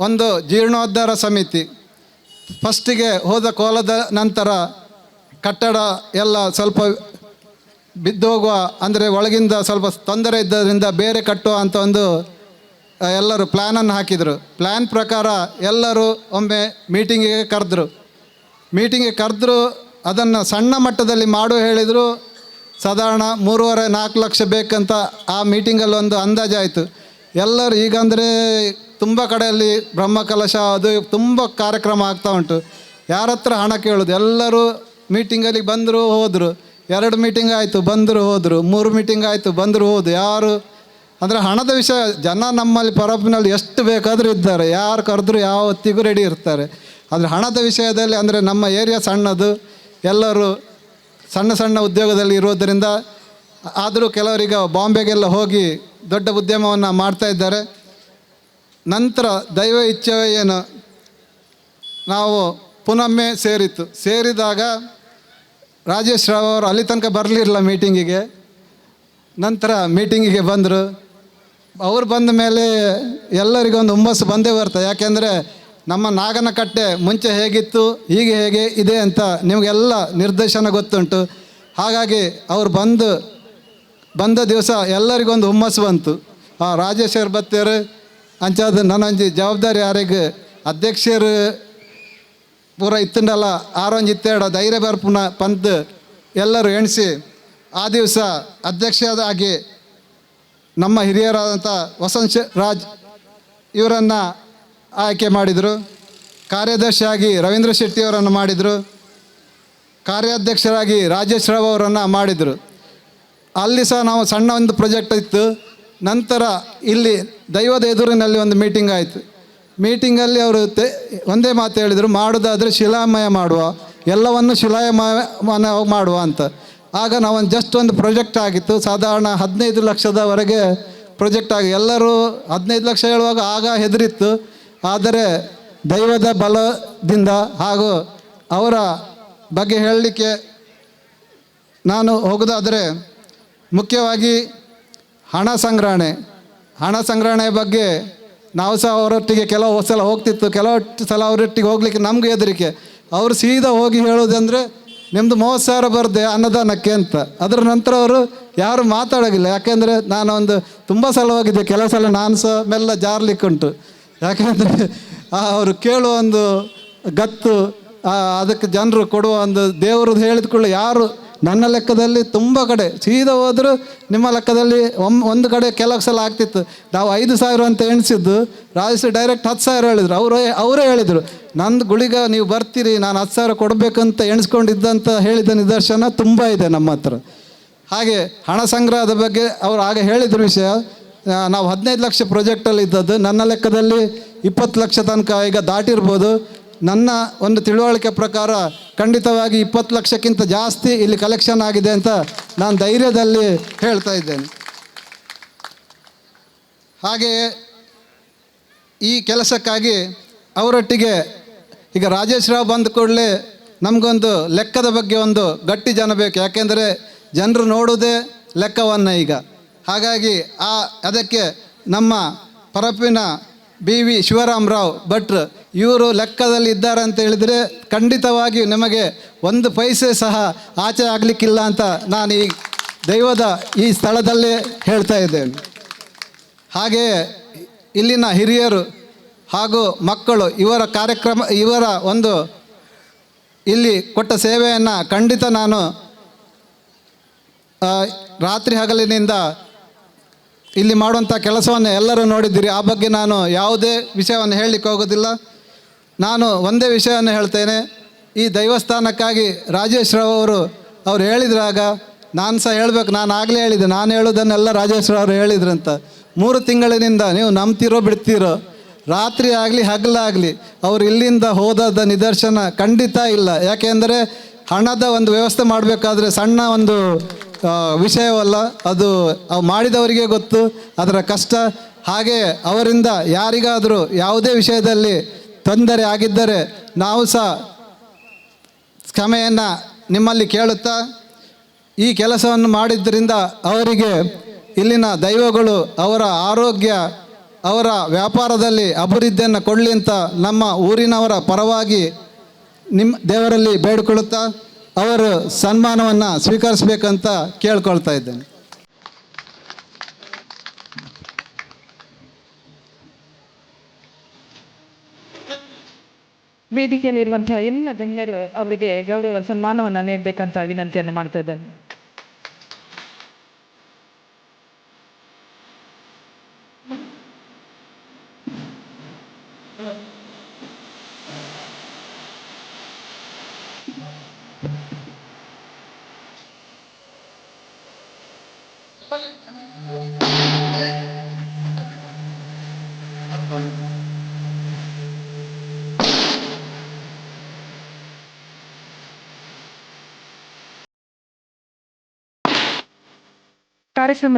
ಒಂದು ಜೀರ್ಣೋದ್ಧಾರ ಸಮಿತಿ. ಫಸ್ಟಿಗೆ ಹೋದ ಕೋಲದ ನಂತರ ಕಟ್ಟಡ ಎಲ್ಲ ಸ್ವಲ್ಪ ಬಿದ್ದೋಗುವ ಅಂದರೆ ಒಳಗಿಂದ ಸ್ವಲ್ಪ ತೊಂದರೆ ಇದ್ದರಿಂದ ಬೇರೆ ಕಟ್ಟುವ ಅಂತ ಒಂದು ಎಲ್ಲರೂ ಪ್ಲ್ಯಾನನ್ನು ಹಾಕಿದರು. ಪ್ಲ್ಯಾನ್ ಪ್ರಕಾರ ಎಲ್ಲರೂ ಒಮ್ಮೆ ಮೀಟಿಂಗಿಗೆ ಕರೆದ್ರು. ಮೀಟಿಂಗಿಗೆ ಕರೆದ್ರು, ಅದನ್ನು ಸಣ್ಣ ಮಟ್ಟದಲ್ಲಿ ಮಾಡು ಹೇಳಿದರು. ಸಾಧಾರಣ ಮೂರುವರೆ ನಾಲ್ಕು ಲಕ್ಷ ಬೇಕಂತ ಆ ಮೀಟಿಂಗಲ್ಲಿ ಒಂದು ಅಂದಾಜಾಯಿತು. ಎಲ್ಲರೂ ಈಗ ಅಂದರೆ ತುಂಬ ಕಡೆಯಲ್ಲಿ ಬ್ರಹ್ಮಕಲಶ ಅದು ತುಂಬ ಕಾರ್ಯಕ್ರಮ ಆಗ್ತಾ ಉಂಟು. ಯಾರ ಹತ್ರ ಹಣ ಕೇಳೋದು? ಎಲ್ಲರೂ ಮೀಟಿಂಗಲ್ಲಿ ಬಂದರು ಹೋದರು. ಎರಡು ಮೀಟಿಂಗ್ ಆಯಿತು, ಬಂದರು ಹೋದರು. ಮೂರು ಮೀಟಿಂಗ್ ಆಯಿತು, ಬಂದರು ಹೋದು ಯಾರು ಅಂದರೆ ಹಣದ ವಿಷಯ, ಜನ ನಮ್ಮಲ್ಲಿ ಪರಬ್ನಲ್ಲಿ ಎಷ್ಟು ಬೇಕಾದರೂ ಇದ್ದಾರೆ. ಯಾರು ಕರೆದ್ರು ಯಾವ ಹೊತ್ತಿಗೂ ರೆಡಿ ಇರ್ತಾರೆ. ಆದರೆ ಹಣದ ವಿಷಯದಲ್ಲಿ ಅಂದರೆ ನಮ್ಮ ಏರಿಯಾ ಸಣ್ಣದು. ಎಲ್ಲರೂ ಸಣ್ಣ ಸಣ್ಣ ಉದ್ಯೋಗದಲ್ಲಿ ಇರೋದರಿಂದ ಆದರೂ ಕೆಲವರಿಗೆ ಬಾಂಬೆಗೆಲ್ಲ ಹೋಗಿ ದೊಡ್ಡ ಉದ್ಯಮವನ್ನು ಮಾಡ್ತಾ ಇದ್ದಾರೆ. ನಂತರ ದೈವ ಇಚ್ಛೆ ಏನು? ನಾವು ಪುನೊಮ್ಮೆ ಸೇರಿತ್ತು. ಸೇರಿದಾಗ ರಾಜೇಶ್ ರಾವ್ ಅವರು ಅಲ್ಲಿ ತನಕ ಬರಲಿಲ್ಲ ಮೀಟಿಂಗಿಗೆ. ನಂತರ ಮೀಟಿಂಗಿಗೆ ಬಂದರು. ಅವ್ರು ಬಂದ ಮೇಲೆ ಎಲ್ಲರಿಗೂ ಒಂದು ಹುಮ್ಮಸ್ಸು ಬಂದೇ ಬರ್ತದೆ ಯಾಕೆಂದರೆ ನಮ್ಮ ನಾಗನಕಟ್ಟೆ ಮುಂಚೆ ಹೇಗಿತ್ತು, ಹೀಗೆ ಹೇಗೆ ಇದೆ ಅಂತ ನಿಮಗೆಲ್ಲ ನಿರ್ದೇಶನ ಗೊತ್ತುಂಟು. ಹಾಗಾಗಿ ಅವ್ರು ಬಂದು ಬಂದ ದಿವಸ ಎಲ್ಲರಿಗೊಂದು ಹುಮ್ಮಸ್ಸು ಬಂತು. ಆ ರಾಜೇಶ್ವರ್ ಬತ್ತೇರು ಅಂಚಾದ ನನ್ನೊಂಜಿ ಜವಾಬ್ದಾರಿ ಯಾರಿಗೆ, ಅಧ್ಯಕ್ಷರು ಪೂರ ಇತ್ತಂಡಲ್ಲ ಆರೊಂಜಿ ಇತ್ತೇಡ ಧೈರ್ಯ ಬರ್ಪುನ ಪಂತ್ ಎಲ್ಲರೂ ಎಣಿಸಿ, ಆ ದಿವಸ ಅಧ್ಯಕ್ಷರಾಗಿ ನಮ್ಮ ಹಿರಿಯರಾದಂಥ ವಸಂತ ರಾಜ್ ಇವರನ್ನು ಆಯ್ಕೆ ಮಾಡಿದರು. ಕಾರ್ಯದರ್ಶಿಯಾಗಿ ರವೀಂದ್ರ ಶೆಟ್ಟಿಯವರನ್ನು ಮಾಡಿದರು. ಕಾರ್ಯಾಧ್ಯಕ್ಷರಾಗಿ ರಾಜೇಶ್ ರಾವ್ ಅವರನ್ನು ಮಾಡಿದರು. ಅಲ್ಲಿ ಸಹ ನಾವು ಸಣ್ಣ ಒಂದು ಪ್ರಾಜೆಕ್ಟ್ ಇತ್ತು. ನಂತರ ಇಲ್ಲಿ ದೈವದ ಎದುರಿನಲ್ಲಿ ಒಂದು ಮೀಟಿಂಗ್ ಆಯಿತು. ಮೀಟಿಂಗಲ್ಲಿ ಅವರು ತೆ, ಒಂದೇ ಮಾತು ಹೇಳಿದರು, ಮಾಡೋದಾದರೆ ಶಿಲಾಮಯ ಮಾಡುವ, ಎಲ್ಲವನ್ನು ಶಿಲಾಮಯ ಮಾಡುವ ಅಂತ. ಆಗ ನಾವೊಂದು ಜಸ್ಟ್ ಒಂದು ಪ್ರೊಜೆಕ್ಟ್ ಆಗಿತ್ತು. ಸಾಧಾರಣ ಹದಿನೈದು ಲಕ್ಷದವರೆಗೆ ಪ್ರೊಜೆಕ್ಟ್ ಆಗಿ, ಎಲ್ಲರೂ ಹದಿನೈದು ಲಕ್ಷ ಹೇಳುವಾಗ ಆಗ ಹೆದರಿತ್ತು. ಆದರೆ ದೈವದ ಬಲದಿಂದ ಹಾಗೂ ಅವರ ಬಗ್ಗೆ ಹೇಳಲಿಕ್ಕೆ ನಾನು ಹೋಗೋದಾದರೆ ಮುಖ್ಯವಾಗಿ ಹಣ ಸಂಗ್ರಹಣೆ. ಹಣ ಸಂಗ್ರಹಣೆ ಬಗ್ಗೆ ನಾವು ಸಹ ಅವರೊಟ್ಟಿಗೆ ಕೆಲವು ಸಲ ಹೋಗ್ತಿತ್ತು. ಕೆಲವು ಸಲ ಅವರೊಟ್ಟಿಗೆ ಹೋಗ್ಲಿಕ್ಕೆ ನಮಗೂ ಹೆದರಿಕೆ. ಅವರು ಸೀದಾ ಹೋಗಿ ಹೇಳೋದಂದರೆ ನಿಮ್ಮದು ಮೂವತ್ತು ಸಾವಿರ ಬರದೆ ಅನ್ನದಾನಕ್ಕೆ ಅಂತ. ಅದರ ನಂತರ ಅವರು ಯಾರು ಮಾತಾಡೋಗಿಲ್ಲ ಯಾಕೆಂದರೆ ನಾನು ಒಂದು ತುಂಬ ಸಲ ಹೋಗಿದ್ದೆ. ಕೆಲವು ಸಲ ನಾನು ಸಹ ಮೆಲ್ಲ ಜಾರ್ಲಿಕ್ಕುಂಟು ಯಾಕೆಂದರೆ ಅವರು ಕೇಳುವ ಒಂದು ಗತ್ತು ಅದಕ್ಕೆ ಜನರು ಕೊಡುವ ಒಂದು ದೇವ್ರದ್ದು ಹೇಳಿದ ಯಾರು ನನ್ನ ಲೆಕ್ಕದಲ್ಲಿ ತುಂಬ ಕಡೆ, ಸೀದಾ ಹೋದರೂ ನಿಮ್ಮ ಲೆಕ್ಕದಲ್ಲಿ ಒಮ್, ಒಂದು ಕಡೆ ಕೆಲವು ಸಲ ಆಗ್ತಿತ್ತು. ನಾವು ಐದು ಸಾವಿರ ಅಂತ ಎಣಿಸಿದ್ದು ರಾಜಶ್ರೀ ಡೈರೆಕ್ಟ್ ಹತ್ತು ಸಾವಿರ ಹೇಳಿದರು. ಅವರೇ ಅವರೇ ಹೇಳಿದರು, ನಂದು ಗುಳಿಗ ನೀವು ಬರ್ತೀರಿ, ನಾನು ಹತ್ತು ಸಾವಿರ ಕೊಡಬೇಕಂತ ಎಣಿಸ್ಕೊಂಡಿದ್ದಂತ ಹೇಳಿದ ನಿದರ್ಶನ ತುಂಬ ಇದೆ ನಮ್ಮ ಹತ್ರ. ಹಾಗೆ ಹಣ ಸಂಗ್ರಹದ ಬಗ್ಗೆ ಅವರು ಆಗ ಹೇಳಿದ್ರು ವಿಷಯ. ನಾವು ಹದಿನೈದು ಲಕ್ಷ ಪ್ರೊಜೆಕ್ಟಲ್ಲಿ ಇದ್ದದ್ದು, ನನ್ನ ಲೆಕ್ಕದಲ್ಲಿ ಇಪ್ಪತ್ತು ಲಕ್ಷ ತನಕ ಈಗ ದಾಟಿರ್ಬೋದು. ನನ್ನ ಒಂದು ತಿಳುವಳಿಕೆ ಪ್ರಕಾರ ಖಂಡಿತವಾಗಿ ಇಪ್ಪತ್ತು ಲಕ್ಷಕ್ಕಿಂತ ಜಾಸ್ತಿ ಇಲ್ಲಿ ಕಲೆಕ್ಷನ್ ಆಗಿದೆ ಅಂತ ನಾನು ಧೈರ್ಯದಲ್ಲಿ ಹೇಳ್ತಾ ಇದ್ದೇನೆ. ಹಾಗೆಯೇ ಈ ಕೆಲಸಕ್ಕಾಗಿ ಅವರೊಟ್ಟಿಗೆ ಈಗ ರಾಜೇಶ್ ರಾವ್ ಬಂದ ಕೂಡಲೇ ನಮಗೊಂದು ಲೆಕ್ಕದ ಬಗ್ಗೆ ಒಂದು ಗಟ್ಟಿ ಜನ ಬೇಕು. ಯಾಕೆಂದರೆ ಜನರು ನೋಡುವುದೇ ಲೆಕ್ಕವನ್ನು ಈಗ. ಹಾಗಾಗಿ ಆ ಅದಕ್ಕೆ ನಮ್ಮ ಪರಪಿನ ಬಿ ವಿ ಶಿವರಾಮ್ ರಾವ್ ಭಟ್ರು ಇವರು ಲೆಕ್ಕದಲ್ಲಿ ಇದ್ದಾರೆ ಅಂತ ಹೇಳಿದರೆ ಖಂಡಿತವಾಗಿ ನಿಮಗೆ ಒಂದು ಪೈಸೆ ಸಹ ಆಚೆ ಆಗಲಿಕ್ಕಿಲ್ಲ ಅಂತ ನಾನು ಈ ದೈವದ ಈ ಸ್ಥಳದಲ್ಲೇ ಹೇಳ್ತಾ ಇದ್ದೇನೆ. ಹಾಗೆಯೇ ಇಲ್ಲಿನ ಹಿರಿಯರು ಹಾಗೂ ಮಕ್ಕಳು ಇವರ ಕಾರ್ಯಕ್ರಮ, ಇವರ ಒಂದು ಇಲ್ಲಿ ಕೊಟ್ಟ ಸೇವೆಯನ್ನು ಖಂಡಿತ ನಾನು ರಾತ್ರಿ ಹಗಲಿನಿಂದ ಇಲ್ಲಿ ಮಾಡುವಂಥ ಕೆಲಸವನ್ನು ಎಲ್ಲರೂ ನೋಡಿದ್ದೀರಿ. ಆ ಬಗ್ಗೆ ನಾನು ಯಾವುದೇ ವಿಷಯವನ್ನು ಹೇಳಲಿಕ್ಕೆ ಹೋಗೋದಿಲ್ಲ. ನಾನು ಒಂದೇ ವಿಷಯವನ್ನು ಹೇಳ್ತೇನೆ. ಈ ದೈವಸ್ಥಾನಕ್ಕಾಗಿ ರಾಜೇಶ್ ರಾವ್ ಅವರು ಅವ್ರು ಹೇಳಿದ್ರಾಗ ನಾನು ಸಹ ಹೇಳಬೇಕು, ನಾನು ಆಗಲೇ ಹೇಳಿದೆ ನಾನು ಹೇಳೋದನ್ನೆಲ್ಲ ರಾಜೇಶ್ ರಾವ್ ಅವರು ಹೇಳಿದ್ರಂತ ಮೂರು ತಿಂಗಳಿನಿಂದ ನೀವು ನಂಬ್ತಿರೋ ಬಿಡ್ತೀರೋ, ರಾತ್ರಿ ಆಗಲಿ ಹಗಲಾಗಲಿ ಅವರು ಇಲ್ಲಿಂದ ಹೋದದ ನಿದರ್ಶನ ಖಂಡಿತ ಇಲ್ಲ. ಯಾಕೆಂದರೆ ಹಣದ ಒಂದು ವ್ಯವಸ್ಥೆ ಮಾಡಬೇಕಾದ್ರೆ ಸಣ್ಣ ಒಂದು ವಿಷಯವಲ್ಲ, ಅದು ಅವು ಮಾಡಿದವರಿಗೆ ಗೊತ್ತು, ಅದರ ಕಷ್ಟ. ಹಾಗೆ ಅವರಿಂದ ಯಾರಿಗಾದರೂ ಯಾವುದೇ ವಿಷಯದಲ್ಲಿ ತೊಂದರೆ ಆಗಿದ್ದರೆ ನಾವು ಸಹ ಕ್ಷಮೆಯನ್ನು ನಿಮ್ಮಲ್ಲಿ ಕೇಳುತ್ತಾ ಈ ಕೆಲಸವನ್ನು ಮಾಡಿದ್ದರಿಂದ ಅವರಿಗೆ ಇಲ್ಲಿನ ದೈವಗಳು ಅವರ ಆರೋಗ್ಯ, ಅವರ ವ್ಯಾಪಾರದಲ್ಲಿ ಅಭಿವೃದ್ಧಿಯನ್ನು ಕೊಡಲಿ ಅಂತ ನಮ್ಮ ಊರಿನವರ ಪರವಾಗಿ ನಿಮ್ಮ ದೇವರಲ್ಲಿ ಬೇಡಿಕೊಳ್ಳುತ್ತಾ ಅವರು ಸನ್ಮಾನವನ್ನು ಸ್ವೀಕರಿಸಬೇಕಂತ ಕೇಳ್ಕೊಳ್ತಾ ಇದ್ದೇನೆ. ವೇದಿಕೆಯಲ್ಲಿರುವಂತಹ ಎಲ್ಲ ಗಣ್ಯರು ಅವರಿಗೆ ಗೌರವ ಸನ್ಮಾನವನ್ನು ನೀಡಬೇಕಂತ ವಿನಂತಿಯನ್ನು ಮಾಡ್ತಾ ಇದ್ದೇನೆ. ಕಾರ್ಯಕ್ರಮ